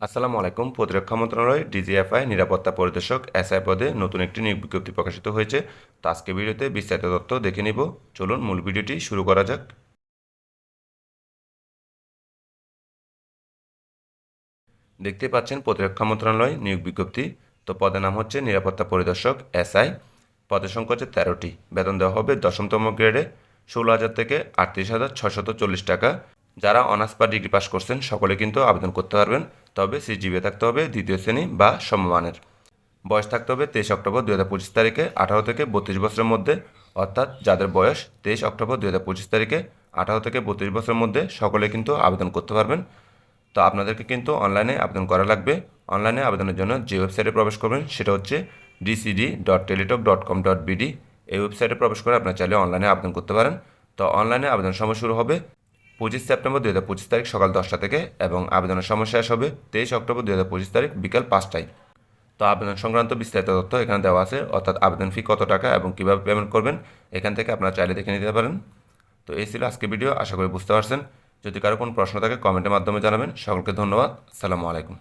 আসসালামু আলাইকুম। প্রতিরক্ষা মন্ত্রণালয়, ডিজিএফআই, নিরাপত্তা পরিদর্শক এসআই পদে নতুন একটি নিয়োগ বিজ্ঞপ্তি প্রকাশিত হয়েছে। তো আজকে ভিডিওতে বিস্তারিত তথ্য দেখে নিব। চলুন, মূল ভিডিওটি শুরু করা যাক। দেখতে পাচ্ছেন, প্রতিরক্ষা মন্ত্রণালয় নিয়োগ বিজ্ঞপ্তি। তো পদের নাম হচ্ছে নিরাপত্তা পরিদর্শক এসআই। পদের সংখ্যা হচ্ছে তেরোটি। বেতন দেওয়া হবে দশমতম গ্রেডে ষোলো হাজার থেকে আটত্রিশ হাজার ছশত চল্লিশ টাকা। যারা অনার্স বা ডিগ্রি পাস করছেন, সকলে কিন্তু আবেদন করতে পারবেন। তবে সিজিবিএ থাকতে হবে দ্বিতীয় শ্রেণি বা সমমানের। বয়স থাকতে হবে তেইশ অক্টোবর দু হাজার পঁচিশ তারিখে। আঠারো থেকে বত্রিশ বছরের মধ্যে, অর্থাৎ যাদের বয়স তেইশ অক্টোবর দু হাজার পঁচিশ তারিখে, আঠারো থেকে বত্রিশ বছরের মধ্যে, সকলে কিন্তু আবেদন করতে পারবেন। তো আপনাদেরকে কিন্তু অনলাইনে আবেদন করা লাগবে। অনলাইনে আবেদনের জন্য যে ওয়েবসাইটে প্রবেশ করবেন, সেটা হচ্ছে DCD dot Teletalk dot com dot BD এই ওয়েবসাইটে প্রবেশ করে আপনারা চাইলে অনলাইনে আবেদন করতে পারেন। তো অনলাইনে আবেদন সময় শুরু হবে পঁচিশ সেপ্টেম্বর দু হাজার পঁচিশ তারিখ সকাল দশটা থেকে এবং আবেদনের সময় শেষ হবে তেইশ অক্টোবর দু হাজার পঁচিশ তারিখ বিকাল পাঁচটায়। তো আবেদন সংক্রান্ত বিস্তারিত তথ্য এখানে দেওয়া আছে, অর্থাৎ আবেদন ফি কত টাকা এবং কীভাবে পেমেন্ট করবেন এখান থেকে আপনারা চাইলে দেখে নিতে পারেন। তো এই ছিল আজকে ভিডিও আশা করি বুঝতে পারছেন। যদি কারও কোনো প্রশ্ন থাকে কমেন্টের মাধ্যমে জানাবেন। সকলকে ধন্যবাদ। আসসালামু আলাইকুম।